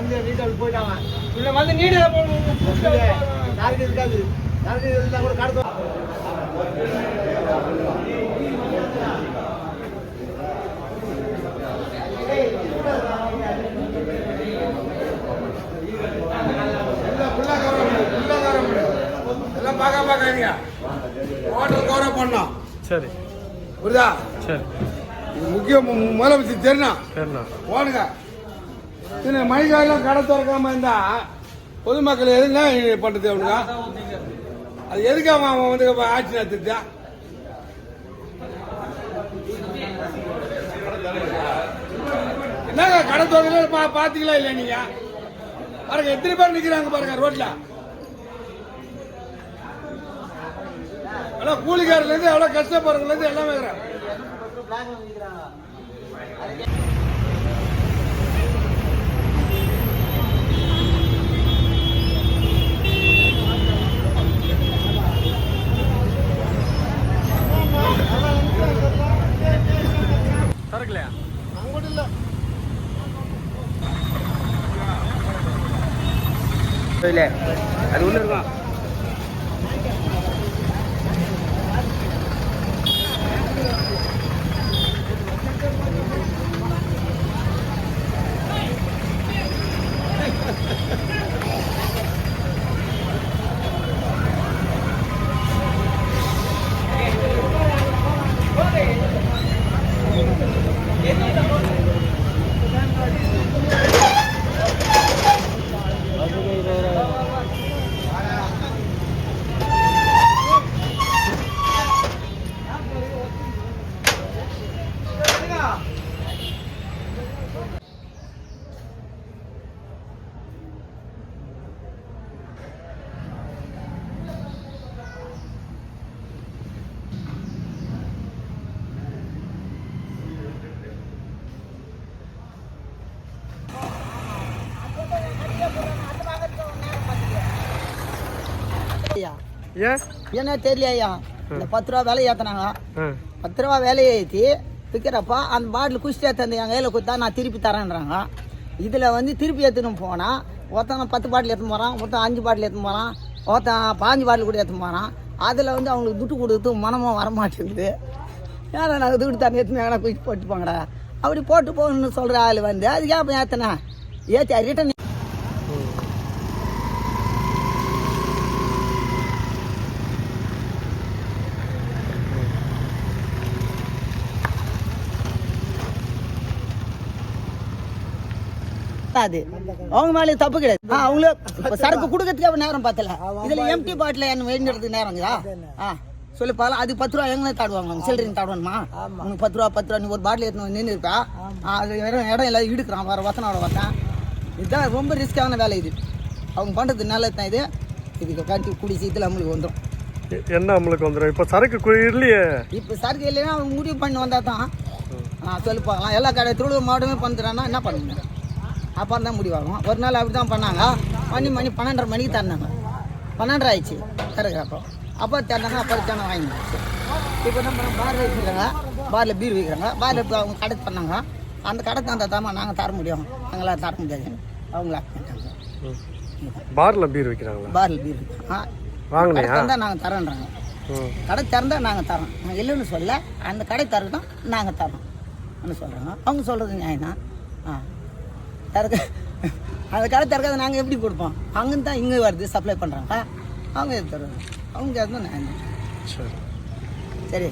வந்து நீட்டாக போயிட்டாங்க. இல்லை வந்து நீடில் யாருக்கு இருக்காது. யாருக்கு இருந்தால் கூட கடத்த எல்லாம் பார்க்க பார்க்காதீங்க. ஹோட்டல் கௌரவ பண்ணோம். சரி. புரியுதா? சரி. முக்கிய முதலமைச்சர் தெரியணும் சரிண்ணா போடுங்க. இந்த மணிக்காலம் கடை திறக்காம இருந்தா பொதுமக்கள் எது என்ன பண்றது அவனுங்க அது எதுக்கு அவன் அவன் வந்து ஆட்சி நடத்திட்டா? என்னங்க கடை திறக்கல பா பாத்தீங்களா இல்லை நீங்க? பாருங்க எத்தனை பேர் நிக்கிறாங்க பாருங்க ரோட்ல. எல்லாம் கூலிக்காரர்ல இருந்து எவ்வளவு கஷ்டப்படுறதுல இருந்து எல்லாமே இருக்கிறாங்க இல்லை அது ஒன்று இருக்கும் ஏன் என்ன தெரியலையா? இந்த பத்து ரூபா விலை ஏற்றினாங்க பத்து ரூபா விலையை ஏற்றி விற்கிறப்ப அந்த பாட்டில் குஷ்டி ஏற்றி என் கையில் கொடுத்தா நான் திருப்பி தரேன்றாங்க. இதில் வந்து திருப்பி எடுத்துன்னு போனால் ஒருத்தன் பத்து பாட்டில் எடுத்துன்னு போகிறான் ஒருத்தன் அஞ்சு பாட்டில் எடுத்துன்னு போகிறான் ஒருத்தன் பாஞ்சு பாட்டில் கூட எடுத்துன்னு போகிறான் அதில் வந்து அவங்களுக்கு துட்டு கொடுத்து மனமும் வரமாட்டேங்குது. ஏன்னா நாங்கள் துட்டு தண்ணி எடுத்துன்னு எங்கன்னா குயிச்சு போட்டு போங்கடா அப்படி போட்டு போகணும்னு சொல்கிற ஆள் வந்து அதுக்கு ஏன் ஏற்றினேன் ஏற்றி ரிட்டன் அது அவங்க மேலே தப்பு கிடையாது. ஆ, அவங்களே இப்ப சரக்கு கொடுக்கறதுக்கு நேரம் பார்த்தல இதுல எம்டி பாட்டில் என்ன வேண்டியதுக்கு நேரங்களா ஆ சொல்லி பாக்கலாம் அது பத்து ரூபா எங்கே தாடுவாங்க. அவங்க சில்லறைங்க தாடுவானுமா? உனக்கு பத்து ரூபா பத்து ரூபா நீ ஒரு பாட்டில் எடுத்து நின்று இருப்பா அது இடம் இடம் எல்லாம் இடுக்கிறான் வர வசனோட வசன் இதுதான் ரொம்ப ரிஸ்கான வேலை இது. அவங்க பண்ணுறது நல்லது தான் இது. இதுக்கு கட்டி குடி சீத்தில் அவங்களுக்கு வந்துடும் என்ன நம்மளுக்கு வந்துடும் இப்போ சரக்கு இல்லையே. இப்போ சரக்கு இல்லைன்னா அவங்க முடிவு பண்ணி வந்தால் தான். நான் சொல்லி பார்க்கலாம் எல்லா கடை திருவள்ளூர் மாவட்டமே பண்ணுறான்னா என்ன பண்ணுங்க அப்போ தான் முடிவாகும் ஒரு நாள் அப்படி தான் பண்ணாங்க. மணி மணி பன்னெண்டரை மணிக்கு தந்தாங்க. பன்னெண்டரை ஆயிடுச்சு. திறக்கிறப்போ அப்போ திறந்தாங்க அப்போ தினம் வாங்கிடுச்சு இப்போ என்ன பண்ண பார் வைக்கிறாங்க பாரில் பீர் வைக்கிறாங்க பாரில் இப்போ அவங்க கடை பண்ணாங்க. அந்த கடை தந்தா தாமா நாங்கள் தர முடியும். நாங்களாம் தர முடியாது. அவங்களா பாரில் பீர் வைக்கிறாங்களா பாரில் பீர் ஆ. வாங்கினியா? தந்தா நாங்கள் தரோன்றாங்க கடை திறந்தா நாங்கள் தரோம் நாங்கள் இல்லைன்னு சொல்ல அந்த கடை திறக்கணும் நாங்கள் தரோம் சொல்கிறாங்க அவங்க சொல்கிறது நியாயம் தான் ஆ. திறக்க அந்த கடை திறக்காத நாங்கள் எப்படி கொடுப்போம்? அங்கேருந்து தான் இங்கே வருது சப்ளை பண்ணுறாங்க அவங்க எது தருவாங்க? அவங்க நியாயம் தான் சரி. சரி.